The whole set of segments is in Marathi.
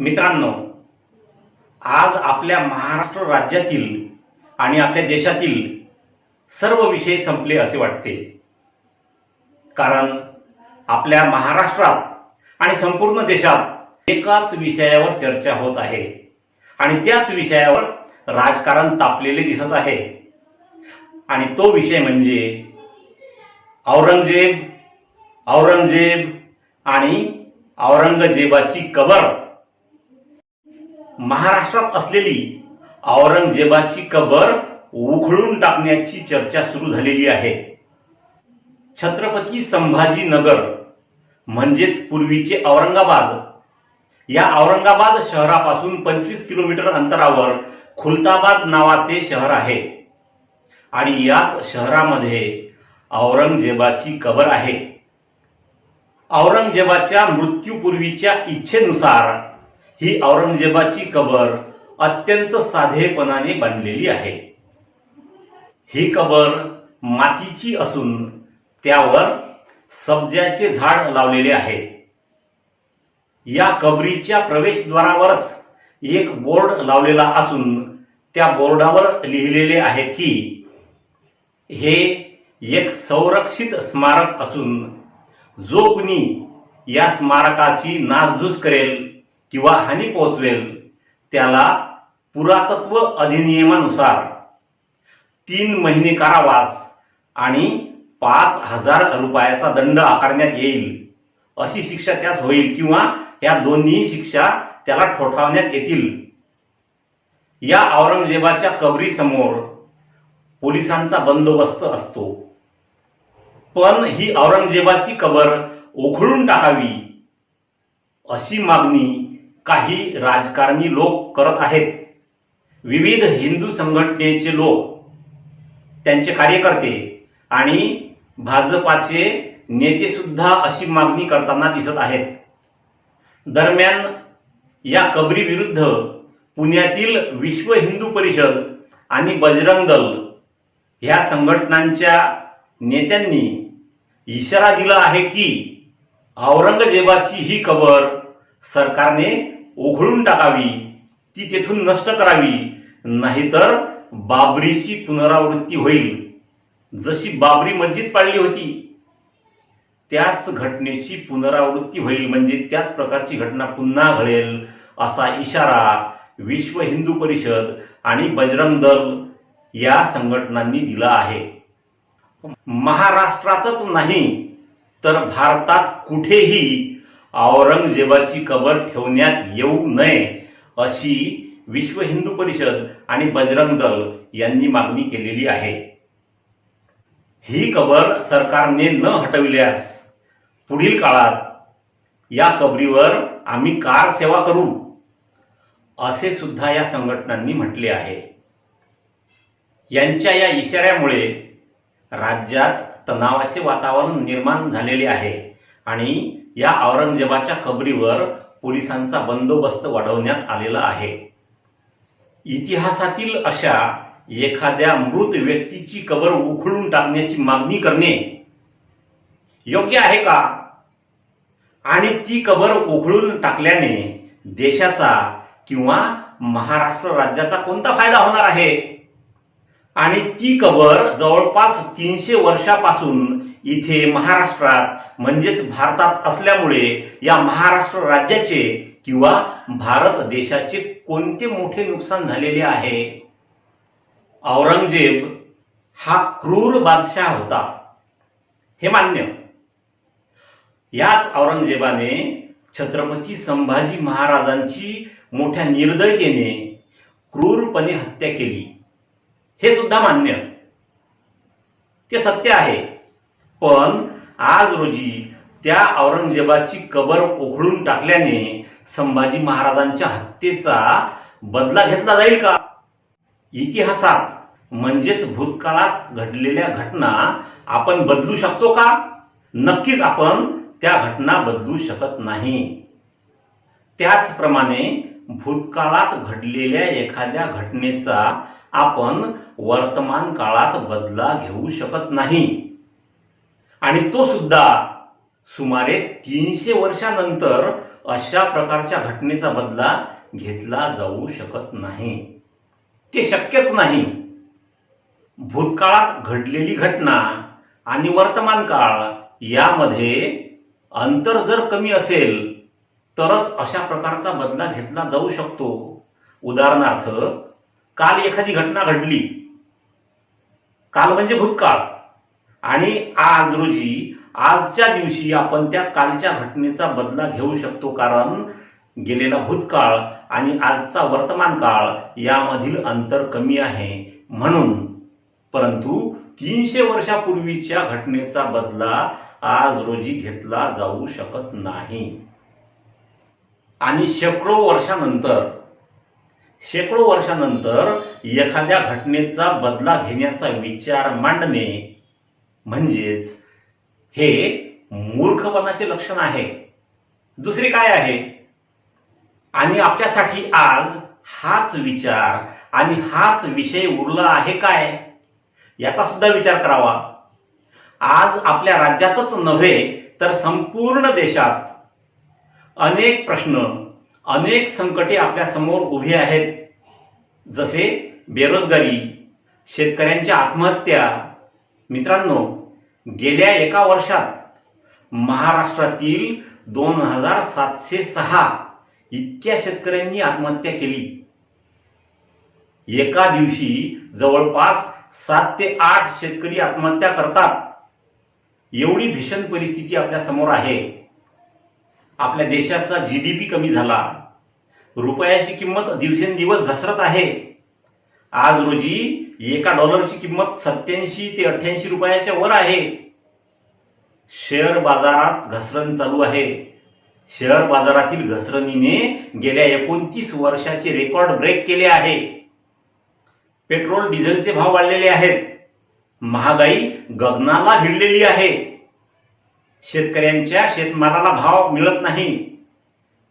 मित्रांनो आज आपल्या महाराष्ट्र राज्यातील आणि आपल्या देशातील सर्व विषय संपले असे वाटते. कारण आपल्या महाराष्ट्रात आणि संपूर्ण देशात एकाच विषयावर चर्चा होत आहे. आणि त्याच विषयावर राजकारण तापलेले दिसत आहे. आणि तो विषय म्हणजे औरंगजेब औरंगजेब आणि औरंगजेबाची कबर. महाराष्ट्रात असलेली औरंगजेबाची कबर उखळून टाकण्याची चर्चा सुरू झालेली आहे. छत्रपती संभाजीनगर म्हणजेच पूर्वीचे औरंगाबाद या औरंगाबाद शहरापासून पंचवीस किलोमीटर अंतरावर खुलताबाद नावाचे शहर आहे. आणि याच शहरामध्ये औरंगजेबाची कबर आहे. औरंगजेबाच्या मृत्यूपूर्वीच्या इच्छेनुसार ही औरंगजेबाची कबर अत्यंत साधेपणाने बांधलेली आहे. ही कबर मातीची असून त्यावर सब्जाचे झाड लावलेले आहे. या कबरीच्या प्रवेशद्वारावरच एक बोर्ड लावलेला असून त्या बोर्डावर लिहिलेले आहे की हे एक संरक्षित स्मारक असून जो कुणी या स्मारकाची नासधूस करेल किंवा हानी पोहोचवेल त्याला पुरातत्व अधिनियमानुसार तीन महिने कारावास आणि पाच हजार रुपयाचा दंड आकारण्यात येईल. अशी शिक्षा त्यास होईल किंवा या दोन्ही शिक्षा त्याला ठोठावण्यात येतील. या औरंगजेबाच्या कबरी समोर पोलिसांचा बंदोबस्त असतो. पण ही औरंगजेबाची कबर उखळून टाकावी अशी मागणी काही राजकारणी लोक करत आहेत. विविध हिंदू संघटनेचे लोक त्यांचे कार्यकर्ते आणि भाजपाचे नेते सुद्धा अशी मागणी करताना दिसत आहेत. दरम्यान या कबरी विरुद्ध पुण्यातील विश्व हिंदू परिषद आणि बजरंग दल ह्या संघटनांच्या नेत्यांनी इशारा दिला आहे की औरंगजेबाची ही कबर सरकारने उघडून टाकावी. ती तेथून नष्ट करावी. नाहीतर बाबरीची पुनरावृत्ती होईल. जशी बाबरी मस्जिद पाडली होती त्याच घटनेची पुनरावृत्ती होईल. म्हणजे त्याच प्रकारची घटना पुन्हा घडेल असा इशारा विश्व हिंदू परिषद आणि बजरंग दल या संघटनांनी दिला आहे. महाराष्ट्रातच नाही तर भारतात कुठेही औरंगजेबाची कबर ठेवण्यात येऊ नये अशी विश्व हिंदू परिषद आणि बजरंग दल यांनी मागणी केलेली आहे. ही कबर सरकारने न हटविल्यास पुढील काळात या कबरीवर आम्ही कार सेवा करू असे सुद्धा या संघटनांनी म्हटले आहे. यांच्या या इशाऱ्यामुळे राज्यात तणावाचे वातावरण निर्माण झालेले आहे आणि या औरंगजेबाच्या कबरीवर पोलिसांचा बंदोबस्त वाढवण्यात आलेला आहे. इतिहासातील अशा एखाद्या मृत व्यक्तीची कबर उखडून टाकण्याची मागणी करणे योग्य आहे का? आणि ती कबर उखडून टाकल्याने देशाचा किंवा महाराष्ट्र राज्याचा कोणता फायदा होणार आहे? आणि ती कबर जवळपास तीनशे वर्षापासून इथे महाराष्ट्रात म्हणजेच भारतात असल्यामुळे या महाराष्ट्र राज्याचे किंवा भारत देशाचे कोणते मोठे नुकसान झालेले आहे? औरंगजेब हा क्रूर बादशाह होता. हे मान्य. याच औरंगजेबाने छत्रपती संभाजी महाराजांची मोठ्या निर्दयतेने क्रूरपणे हत्या केली. हे सुद्धा मान्य. ते सत्य आहे. पण आज रोजी त्या औरंगजेबाची कबर उघडून टाकल्याने संभाजी महाराजांच्या हत्येचा बदला घेतला जाईल का? इतिहासात म्हणजेच भूतकाळात घडलेल्या घटना आपण बदलू शकतो का? नक्कीच आपण त्या घटना बदलू शकत नाही. त्याचप्रमाणे भूतकाळात घडलेल्या एखाद्या घटनेचा आपण वर्तमान काळात बदला घेऊ शकत नाही. आणि तो सुद्धा सुमारे तीनशे वर्षानंतर अशा प्रकारच्या घटनेचा बदला घेतला जाऊ शकत नाही. ते शक्यच नाही. भूतकाळात घडलेली घटना आणि वर्तमान काळ यामध्ये अंतर जर कमी असेल तरच अशा प्रकारचा बदला घेतला जाऊ शकतो. उदाहरणार्थ काल एखादी घटना घडली. काल म्हणजे भूतकाळ. आणि आज रोजी आजच्या दिवशी आपण त्या कालच्या घटनेचा बदला घेऊ शकतो कारण गेलेला भूतकाळ आणि आजचा वर्तमान काळ यामधील अंतर कमी आहे. म्हणून परंतु तीनशे वर्षापूर्वीच्या घटनेचा बदला आज रोजी घेतला जाऊ शकत नाही. आणि शेकडो वर्षानंतर शेकडो वर्षानंतर एखाद्या घटनेचा बदला घेण्याचा विचार मांडणे म्हणजेच हे मूर्खपणाचे लक्षण आहे. दुसरे काय आहे? आणि आपल्यासाठी आज हाच विचार आणि हाच विषय उरला आहे काय? याचा सुद्धा विचार करावा. आज आपल्या राज्यातच नव्हे तर संपूर्ण देशात अनेक प्रश्न अनेक संकटे आपल्यासमोर उभी आहेत. जसे बेरोजगारी शेतकऱ्यांच्या आत्महत्या मित्रांनो गेल्या एका वर्षात महाराष्ट्रातील दोन हजार सातशे सहा इतक्या शेतकऱ्यांनी आत्महत्या केली. एका दिवशी जवळपास सात ते आठ शेतकरी आत्महत्या करतात. एवढी भीषण परिस्थिती आपल्यासमोर आहे. आपल्या देशाचा जीडीपी कमी झाला. रुपयाची किंमत दिवसेंदिवस घसरत आहे. आज रोजी एका डॉलरची किंमत सत्याऐंशी ते अठ्ठ्याऐंशी रुपयाच्या वर आहे. शेअर बाजारात घसरण चालू आहे. शेअर बाजारातील घसरणीने गेल्या एकोणतीस वर्षाचे रेकॉर्ड ब्रेक केले आहे. पेट्रोल डिझेलचे भाव वाढलेले आहेत. महागाई गगनाला भिडलेली आहे. शेतकऱ्यांच्या शेतमालाला भाव मिळत नाही.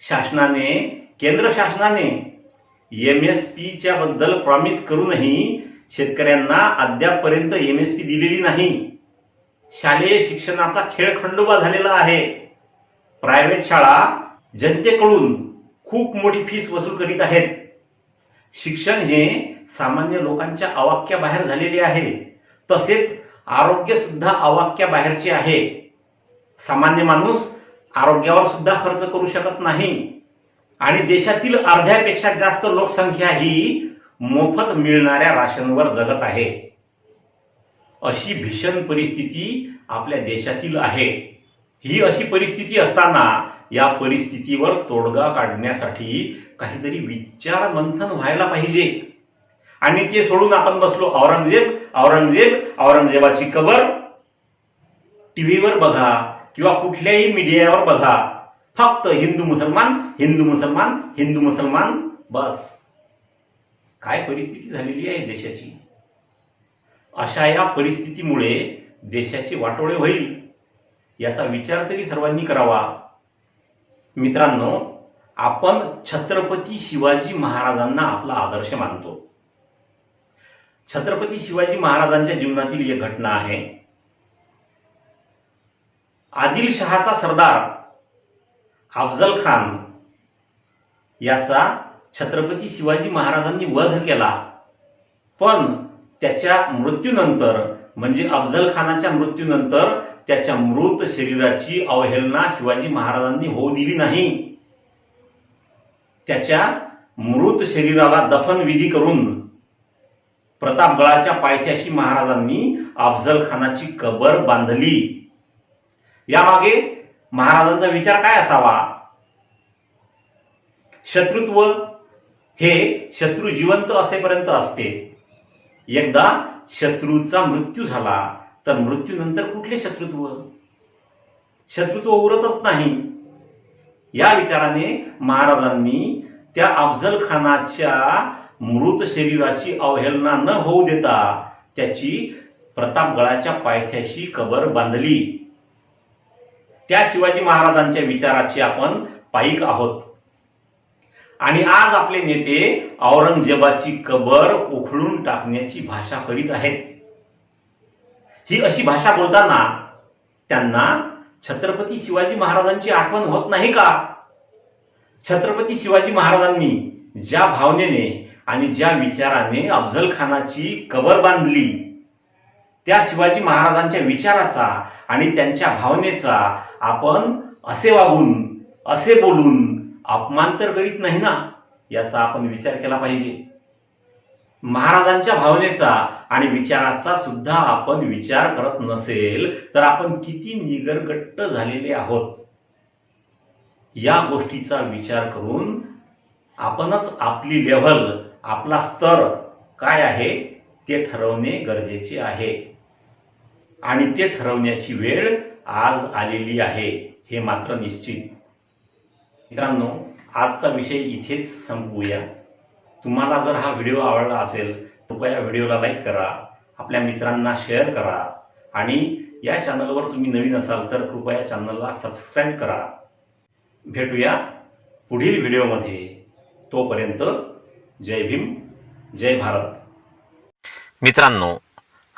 शासनाने केंद्र शासनाने एम एस पीच्या बद्दल प्रॉमिस करूनही शेतकऱ्यांना अद्यापपर्यंत एम एस पी दिलेली नाही. शालेय शिक्षणाचा खेळ खंडोबा झालेला आहे. प्रायव्हेट शाळा जनतेकडून खूप मोठी फीस वसूल करीत आहेत. शिक्षण हे सामान्य लोकांच्या आवाक्याबाहेर झालेले आहे. तसेच आरोग्य सुद्धा आवाक्याबाहेरचे आहे. सामान्य माणूस आरोग्यावर सुद्धा खर्च करू शकत नाही. आणि देशातील अर्ध्यापेक्षा जास्त लोकसंख्या ही मोफत मिळणाऱ्या राशनवर जगत आहे. अशी भीषण परिस्थिती आपल्या देशातील आहे. ही अशी परिस्थिती असताना या परिस्थितीवर तोडगा काढण्यासाठी काहीतरी विचार मंथन व्हायला पाहिजे. आणि ते सोडून आपण बसलो औरंगजेब औरंगजेब औरंगजेबाची कबर. टीव्हीवर बघा किंवा कुठल्याही मीडियावर बघा. फक्त हिंदू मुसलमान हिंदू मुसलमान हिंदू मुसलमान बस. काय परिस्थिती झालेली आहे देशाची? अशा या परिस्थितीमुळे देशाचे वाटोळे होईल याचा विचार तरी सर्वांनी करावा. मित्रांनो आपण छत्रपती शिवाजी महाराजांना आपला आदर्श मानतो. छत्रपती शिवाजी महाराजांच्या जीवनातील एक घटना आहे. आदिलशहाचा सरदार अफजल खान याचा छत्रपती शिवाजी महाराजांनी वध केला. पण त्याच्या मृत्यूनंतर म्हणजे अफजल खानाच्या मृत्यूनंतर त्याच्या मृत शरीराची अवहेलना शिवाजी महाराजांनी होऊ दिली नाही. त्याच्या मृत शरीराला दफन विधी करून प्रतापगडाच्या पायथ्याशी महाराजांनी अफजल खानाची कबर बांधली. यामागे महाराजांचा विचार काय असावा? शत्रुत्व हे शत्रू जिवंत असेपर्यंत असते. एकदा शत्रूचा मृत्यू झाला तर मृत्यूनंतर कुठले शत्रुत्व? शत्रुत्व उरतच नाही. या विचाराने महाराजांनी त्या अफजल खानाच्या मृत शरीराची अवहेलना न होऊ देता त्याची प्रतापगडाच्या पायथ्याशी कबर बांधली. त्या शिवाजी महाराजांच्या विचाराची आपण पाईक आहोत. आणि आज आपले नेते औरंगजेबाची कबर उखळून टाकण्याची भाषा करीत आहेत. ही अशी भाषा बोलताना त्यांना छत्रपती शिवाजी महाराजांची आठवण होत नाही का? छत्रपती शिवाजी महाराजांनी ज्या भावनेने आणि ज्या विचाराने अफजल खानाची कबर बांधली त्या शिवाजी महाराजांच्या विचाराचा आणि त्यांच्या भावनेचा आपण असे वागून असे बोलून अपमान तर करीत नाही ना याचा आपण विचार केला पाहिजे. महाराजांच्या भावनेचा आणि विचाराचा सुद्धा आपण विचार करत नसेल तर आपण किती निगरगट्ट झालेले आहोत. या गोष्टीचा विचार करून आपणच आपली लेव्हल आपला स्तर काय आहे ते ठरवणे गरजेचे आहे. आणि ते ठरवण्याची वेळ आज आलेली आहे हे मात्र निश्चित. मित्रांनो आजचा विषय इथेच संपवूया तुम्हाला जर हा व्हिडिओ आवडला असेल कृपया व्हिडिओला लाईक करा आपल्या मित्रांना शेअर करा आणि या चॅनलवर तुम्ही नवीन असाल तर कृपया चॅनलला सबस्क्राईब करा. भेटूया पुढील व्हिडिओमध्ये. तोपर्यंत जय भीम जय भारत. मित्रांनो